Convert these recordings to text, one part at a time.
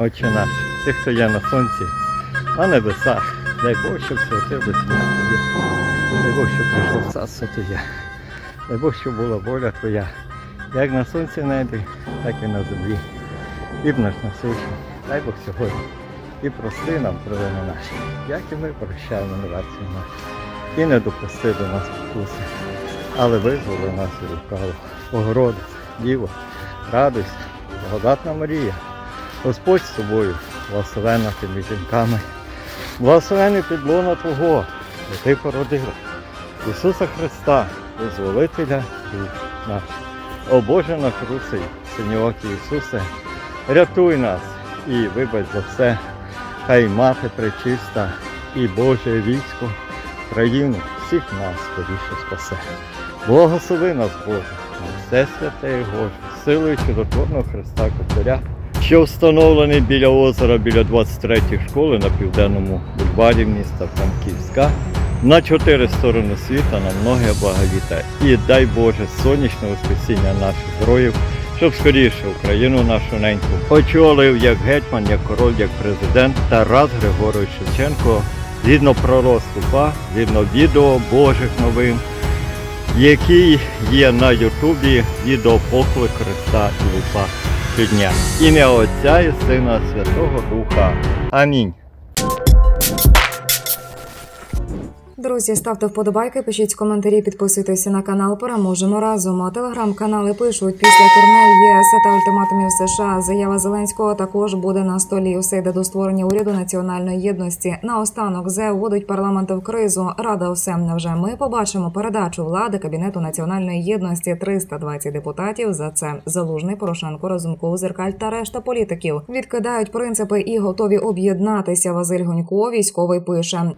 Отче наш, ти, хто є на сонці, на небесах, дай Бог, щоб святилося Твоє. Дай Бог, щоб прийшло царство Твоє. Дай Бог, щоб була воля Твоя, як на сонці небі, так і на землі. Хліб наш насущний, дай Бог сьогодні. І прости нам провини наші, як і ми прощаємо неверців наші. І не допусти до нас спокуси, але визволи нас від лукавого. Богородице, Діво, радуйся, благодатна Марія. Господь з тобою, благословенна ти між жінками, благословений підлона Твого, бо ти породила Ісуса Христа, визволителя душ наш. О Боже наш русий, синьоокі Ісусе, рятуй нас і вибач за все, хай мати пречиста і Боже військо, країну всіх нас скоріше спасе. Благослови нас, Боже, на все святе і Боже, силою чудотворного Христа Кобзаря, що встановлений біля озера, біля 23-ї школи на південному бульварі міста Франківська. На чотири сторони світа на многе благовіта. І дай Боже сонячне воскресіння наших героїв, щоб скоріше Україну нашу неньку очолив як гетьман, як король, як президент Тарас Григорович Шевченко, згідно пророцтва, згідно відео Божих новин, який є на Ютубі відео поклик Христа і Лупа щодня. Ім'я Отця і Сина Святого Духа. Амінь. Друзі, ставте вподобайки, пишіть коментарі, підписуйтеся на канал. Переможемо разом. А телеграм-канали пишуть після турнею ЄС та ультиматумів США. Заява Зеленського також буде на столі. Усе йде до створення уряду національної єдності. Наостанок зе вводить парламент в кризу. Рада усе невже ми побачимо передачу влади кабінету національної єдності. 320 депутатів. За це залужний Порошенко, Разумков, Зеркаль та решта політиків відкидають принципи і готові об'єднатися. Василь Гонько, військовий пише.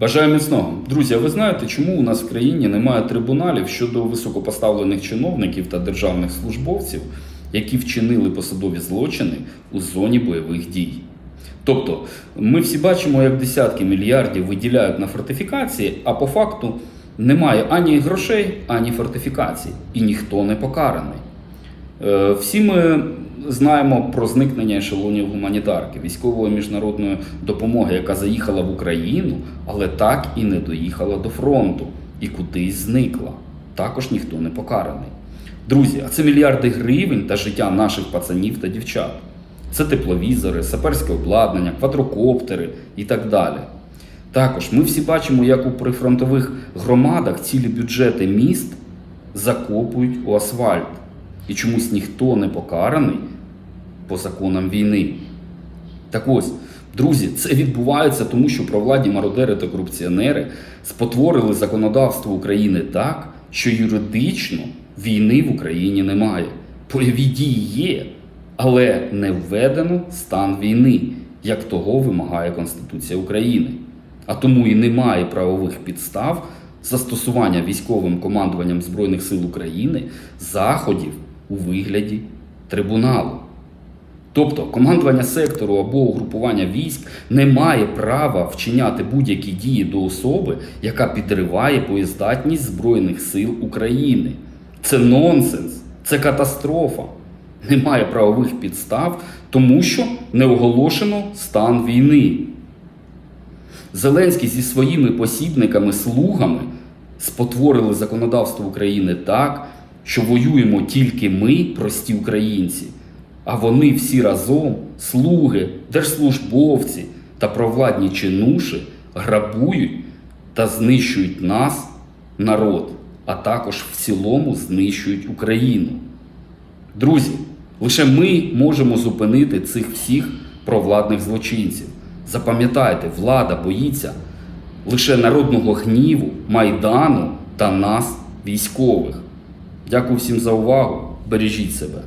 Бажаю міцного. Друзі, ви знаєте, чому у нас в країні немає трибуналів щодо високопоставлених чиновників та державних службовців, які вчинили посадові злочини у зоні бойових дій? Тобто, ми всі бачимо, як десятки мільярдів виділяють на фортифікації, а по факту немає ані грошей, ані фортифікацій, і ніхто не покараний. Е, Всі ми знаємо про зникнення ешелонів гуманітарки, військової міжнародної допомоги, яка заїхала в Україну, але так і не доїхала до фронту і кудись зникла. Також ніхто не покараний. Друзі, а це мільярди гривень та життя наших пацанів та дівчат. Це тепловізори, саперське обладнання, квадрокоптери і так далі. Також ми всі бачимо, як у прифронтових громадах цілі бюджети міст закопують у асфальт. І чомусь ніхто не покараний по законам війни. Так ось, друзі, це відбувається тому, що провладні мародери та корупціонери спотворили законодавство України так, що юридично війни в Україні немає. Бойові дії є, але не введено стан війни, як того вимагає Конституція України. А тому і немає правових підстав застосування військовим командуванням Збройних сил України заходів у вигляді трибуналу. Тобто командування сектору або угрупування військ не має права вчиняти будь-які дії до особи, яка підриває боєздатність Збройних сил України. Це нонсенс, це катастрофа. Немає правових підстав, тому що не оголошено стан війни. Зеленський зі своїми посібниками-слугами спотворили законодавство України так, що воюємо тільки ми, прості українці, а вони всі разом, слуги, держслужбовці та провладні чинуші, грабують та знищують нас, народ, а також в цілому знищують Україну. Друзі, лише ми можемо зупинити цих всіх провладних злочинців. Запам'ятайте, влада боїться лише народного гніву, майдану та нас, військових. Дякую всім за увагу. Бережіть себе.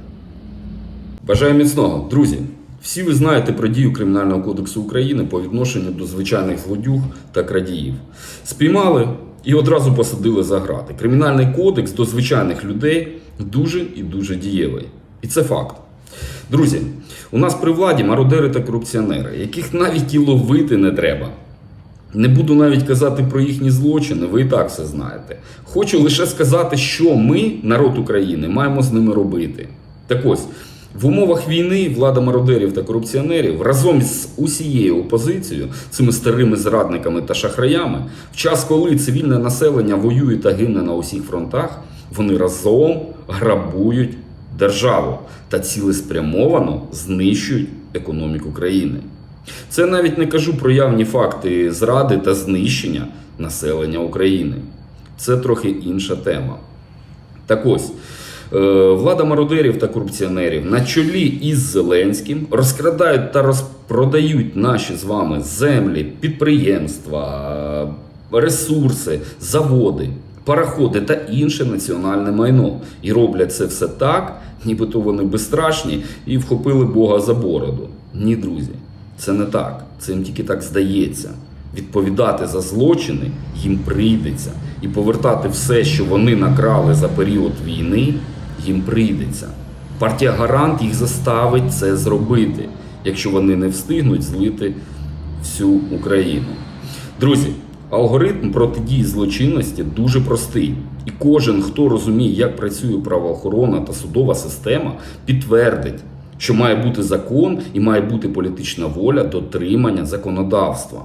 Бажаю міцного, друзі. Всі ви знаєте про дію Кримінального кодексу України по відношенню до звичайних злодюг та крадіїв. Спіймали і одразу посадили за грати. Кримінальний кодекс до звичайних людей дуже і дуже дієвий. І це факт. Друзі, у нас при владі мародери та корупціонери, яких навіть і ловити не треба. Не буду навіть казати про їхні злочини, ви і так все знаєте. Хочу лише сказати, що ми, народ України, маємо з ними робити. Так ось, В умовах війни влада мародерів та корупціонерів разом з усією опозицією, цими старими зрадниками та шахраями, в час, коли цивільне населення воює та гине на усіх фронтах, вони разом грабують державу та цілеспрямовано знищують економіку країни. Це навіть не кажу про явні факти зради та знищення населення України. Це трохи інша тема. Так ось, е, влада мародерів та корупціонерів на чолі із Зеленським розкрадають та розпродають наші з вами землі, підприємства, ресурси, заводи, пароходи та інше національне майно. І роблять це все так, нібито вони безстрашні і вхопили Бога за бороду. Ні, друзі, це не так. Це їм тільки так здається. Відповідати за злочини їм прийдеться, і повертати все, що вони накрали за період війни, їм прийдеться. Партія Гарант їх заставить це зробити, якщо вони не встигнуть злити всю Україну. Друзі, алгоритм протидії злочинності дуже простий. І кожен, хто розуміє, як працює правоохоронна та судова система, підтвердить, що має бути закон і має бути політична воля дотримання законодавства.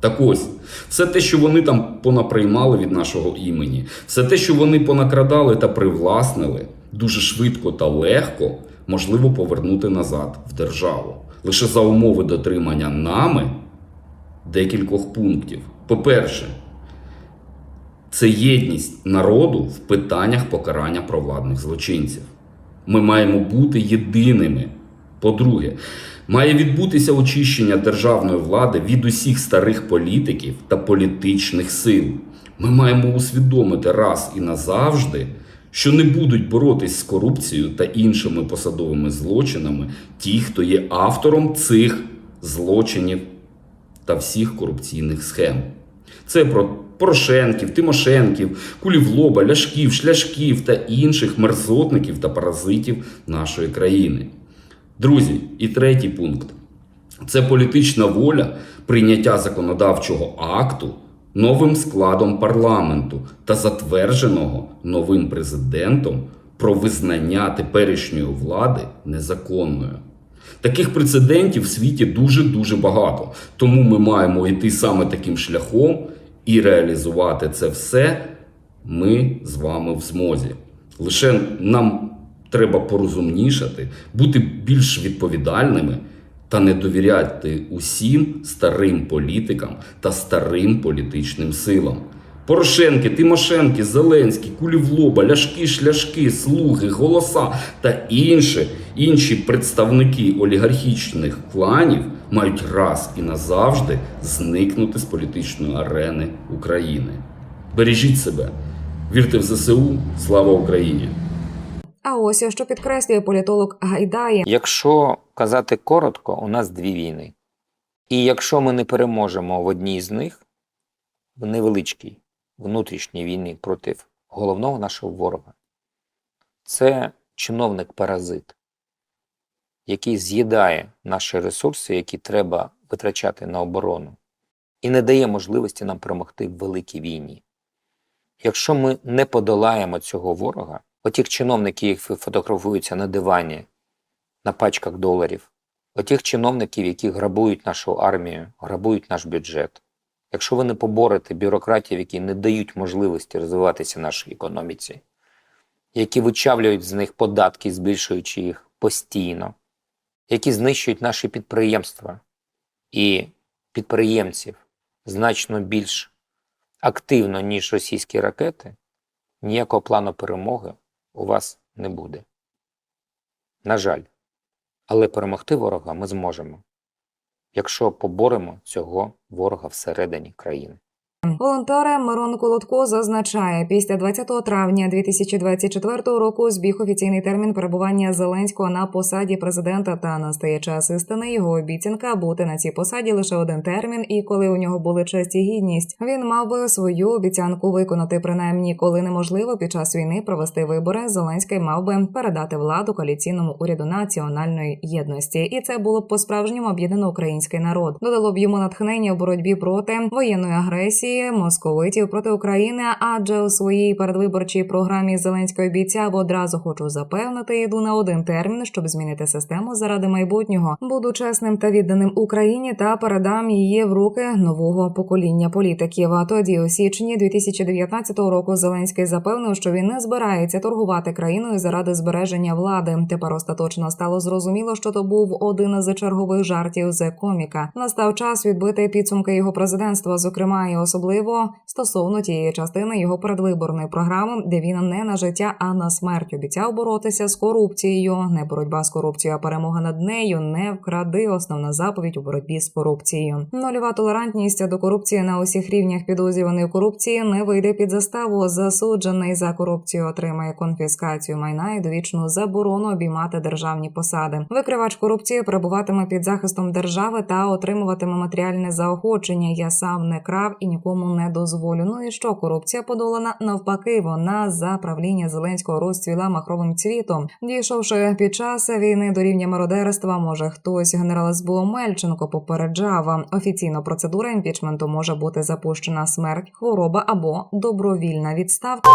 Так ось, все те, що вони там понаприймали від нашого імені, все те, що вони понакрадали та привласнили, дуже швидко та легко можливо повернути назад в державу. Лише за умови дотримання нами декількох пунктів. По-перше, це єдність народу в питаннях покарання провладних злочинців. Ми маємо бути єдиними. По-друге, має відбутися очищення державної влади від усіх старих політиків та політичних сил. Ми маємо усвідомити раз і назавжди, що не будуть боротись з корупцією та іншими посадовими злочинами ті, хто є автором цих злочинів та всіх корупційних схем. Це про Порошенків, Тимошенків, Кулівлоба, Ляшків, Шляшків та інших мерзотників та паразитів нашої країни. Друзі, і третій пункт це політична воля прийняття законодавчого акту новим складом парламенту та затвердженого новим президентом про визнання теперішньої влади незаконною. Таких прецедентів в світі дуже-дуже багато. Тому ми маємо йти саме таким шляхом і реалізувати це все ми з вами в змозі. Лише нам треба порозумнішати, бути більш відповідальними та не довіряти усім старим політикам та старим політичним силам. Порошенки, Тимошенки, Зеленський, Кулівлоба, Ляшки, Шляшки, Слуги, Голоса та інші, інші представники олігархічних кланів мають раз і назавжди зникнути з політичної арени України. Бережіть себе, вірте в ЗСУ, слава Україні! А ось що підкреслює політолог Гайдає. Якщо казати коротко, у нас дві війни. І якщо ми не переможемо в одній з них, в невеличкій внутрішній війні проти головного нашого ворога, це чиновник-паразит, який з'їдає наші ресурси, які треба витрачати на оборону, і не дає можливості нам перемогти в великій війні. Якщо ми не подолаємо цього ворога, отих чиновників, які фотографуються на дивані, на пачках доларів, отих чиновників, які грабують нашу армію, грабують наш бюджет. Якщо ви не поборете бюрократів, які не дають можливості розвиватися нашій економіці, які вичавлюють з них податки, збільшуючи їх постійно, які знищують наші підприємства і підприємців значно більш активно, ніж російські ракети, ніякого плану перемоги у вас не буде. На жаль, але перемогти ворога ми зможемо, якщо поборемо цього ворога всередині країни. Волонтер Мирон Колодко зазначає, після 20 травня 2024 року збіг офіційний термін перебування Зеленського на посаді президента та настає час істини. Його обіцянка бути на цій посаді лише один термін. І коли у нього були честь і гідність, він мав би свою обіцянку виконати. Принаймні, коли неможливо під час війни провести вибори, Зеленський мав би передати владу коаліційному уряду національної єдності, і це було б по справжньому об'єднано український народ. Додало б йому натхнення в боротьбі проти воєнної агресії московитів проти України, адже у своїй передвиборчій програмі Зеленський обіцяв одразу хочу запевнити, йду на один термін, щоб змінити систему заради майбутнього. Буду чесним та відданим Україні та передам її в руки нового покоління політиків. А тоді, у січні 2019 року, Зеленський запевнив, що він не збирається торгувати країною заради збереження влади. Тепер остаточно стало зрозуміло, що то був один із чергових жартів з коміка. Настав час відбити підсумки його президентства, зокрема і особливо стосовно тієї частини його передвиборної програми, де він не на життя, а на смерть обіцяв боротися з корупцією. Не боротьба з корупцією, а перемога над нею. Не вкради основна заповідь у боротьбі з корупцією. Нульова толерантність до корупції на усіх рівнях підозрюваний у корупції не вийде під заставу. Засуджений за корупцію отримає конфіскацію майна і довічну заборону обіймати державні посади. Викривач корупції перебуватиме під захистом держави та отримуватиме матеріальне заохочення. Я сам не крав і нікому не дозволю. Ну і що корупція подолана навпаки, вона за правління Зеленського розцвіла махровим цвітом. Дійшовши під час війни до рівня мародерства, може хтось генерал СБУ Мельченко попереджав. Офіційно процедура імпічменту може бути запущена смерть, хвороба або добровільна відставка.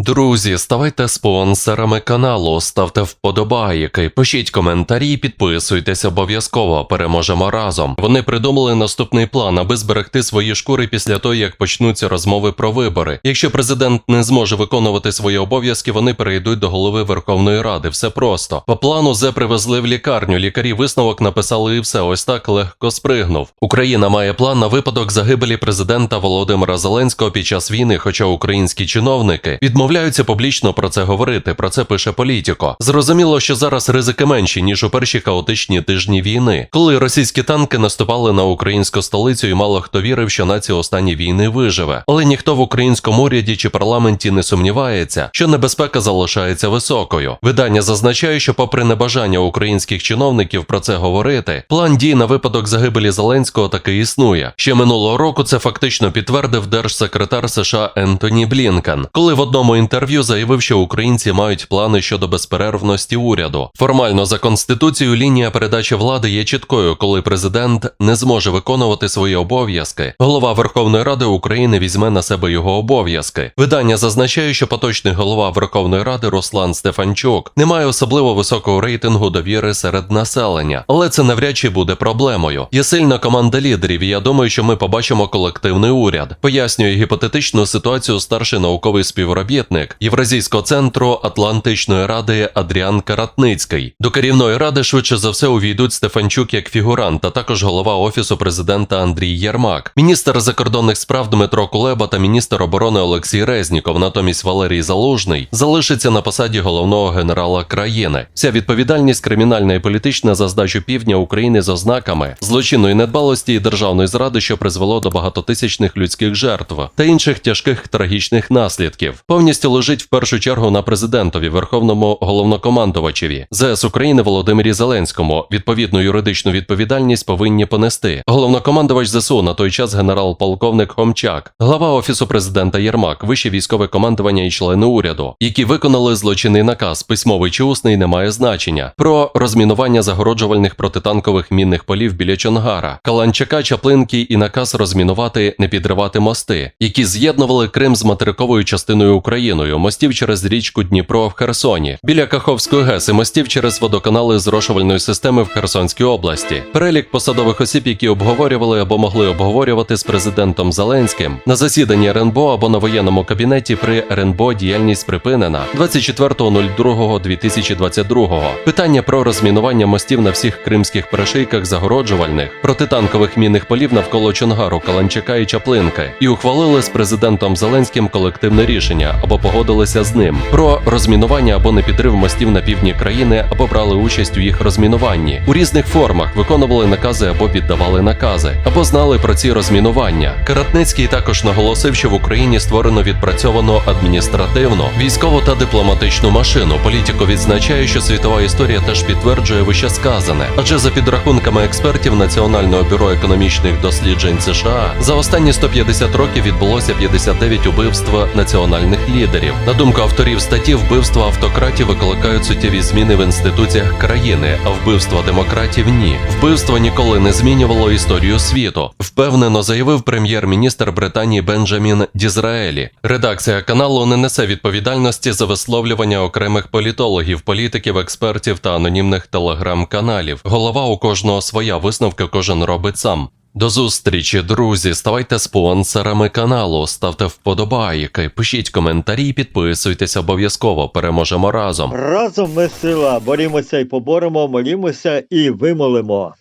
Друзі, ставайте спонсорами каналу, ставте вподобайки, пишіть коментарі, підписуйтесь обов'язково. Переможемо разом. Вони придумали наступний план, аби зберегти свої шкури після того, як почнуться розмови про вибори. Якщо президент не зможе виконувати свої обов'язки, вони перейдуть до голови Верховної Ради. Все просто по плану зе привезли в лікарню. Лікарі висновок написали і все. Ось так легко спригнув. Україна має план на випадок загибелі президента Володимира Зеленського під час війни, хоча українські чиновники відмовляються публічно про це говорити. Про це пише політико. Зрозуміло, що зараз ризики менші ніж у перші хаотичні тижні війни, коли російські танки наступали на українську столицю, і мало хто вірив, що нація у стані війни виживе. Але ніхто в українському уряді чи парламенті не сумнівається, що небезпека залишається високою. Видання зазначає, що, попри небажання українських чиновників про це говорити, план дій на випадок загибелі Зеленського таки існує. Ще минулого року це фактично підтвердив держсекретар США Ентоні Блінкен, коли в одному інтерв'ю заявив, що українці мають плани щодо безперервності уряду. Формально за конституцією лінія передачі влади є чіткою, коли президент не зможе виконувати свої обов'язки. Голова Верховної Ради України візьме на себе його обов'язки. Видання зазначає, що поточний голова Верховної Ради Руслан Стефанчук не має особливо високого рейтингу довіри серед населення, але це навряд чи буде проблемою. Є сильна команда лідерів. і Я думаю, що ми побачимо колективний уряд. Пояснює гіпотетичну ситуацію старший науковий співробітник Євразійського центру Атлантичної ради Адріан Каратницький. До керівної ради швидше за все увійдуть Стефанчук як фігурант, а також голова офісу президента Андрій Єрмак, міністр закордонних справ Дмитро Кулеба та міністр оборони Олексій Резніков. Натомість Валерій Залужний залишиться на посаді головного генерала країни. Вся відповідальність кримінальна і політична за здачу півдня України з ознаками злочинної недбалості і державної зради, що призвело до багатотисячних людських жертв та інших тяжких трагічних наслідків, повністю лежить в першу чергу на президентові, верховному головнокомандувачеві. ЗС України Володимирі Зеленському. Відповідну юридичну відповідальність повинні понести. Головнокомандувач ЗСУ на той час генерал-полковник Хомчак, глава офісу президента Єрмак, вище військове командування і члени уряду, які виконали злочинний наказ, письмовий чи усний не має значення. Про розмінування загороджувальних протитанкових мінних полів біля Чонгара, Каланчака, Чаплинки і наказ розмінувати, не підривати мости, які з'єднували Крим з материковою частиною Україною, мостів через річку Дніпро в Херсоні, біля Каховської ГЕС і мостів через водоканали зрошувальної системи в Херсонській області. Перелік посадових осіб, які обговорювали або могли обговорювати з президентом Зеленським. На засіданні РНБО або на воєнному кабінеті при РНБО діяльність припинена. 24.02.2022. Питання про розмінування мостів на всіх кримських перешийках загороджувальних протитанкових мінних полів навколо Чонгару, Каланчака і Чаплинки, і ухвалили з президентом Зеленським колективне рішення або погодилися з ним про розмінування або непідрив мостів на півдні країни, або брали участь у їх розмінуванні у різних формах, виконували накази або віддавали накази, або знали про ці розмінування. Каратницький також наголосив, що в Україні створено відпрацьовано адміністративну, військову та дипломатичну машину. Політико відзначає, що світова історія теж підтверджує вище сказане, адже за підрахунками експертів Національного бюро економічних досліджень США за останні 150 років відбулося 59 убивств національних лідерів. Лідерів. На думку авторів статті, вбивства автократів викликають суттєві зміни в інституціях країни, а вбивства демократів ні. Вбивство ніколи не змінювало історію світу. Впевнено заявив прем'єр-міністр Британії Бенджамін Дізраелі. Редакція каналу не несе відповідальності за висловлювання окремих політологів, політиків, експертів та анонімних телеграм-каналів. Голова у кожного своя висновки кожен робить сам. До зустрічі, друзі. Ставайте спонсорами каналу, ставте вподобайки, пишіть коментарі, підписуйтесь обов'язково. Переможемо разом. Разом ми сила, борімося і поборемо, молімося і вимолимо.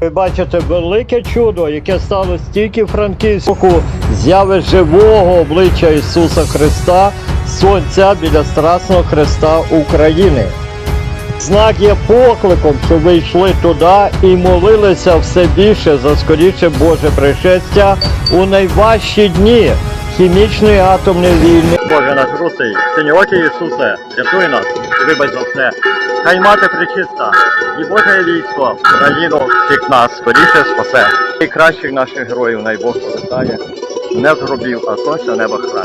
Ви бачите велике чудо, яке сталося тільки в Франківську, зяви живого обличчя Ісуса Христа, Сонця біля Страсного Христа України. Знак є покликом, щоб ви йшли туди і молилися все більше за скоріше Боже пришестя у найважчі дні хімічної атомної війни. Боже наш русий, синьоокі Ісусе, рятуй нас, вибач за все. Хай мати причиста, і Боже військо, країну всіх нас скоріше спасе. І кращих наших героїв най Бог повертає, не з гробів, а сонця неба храни.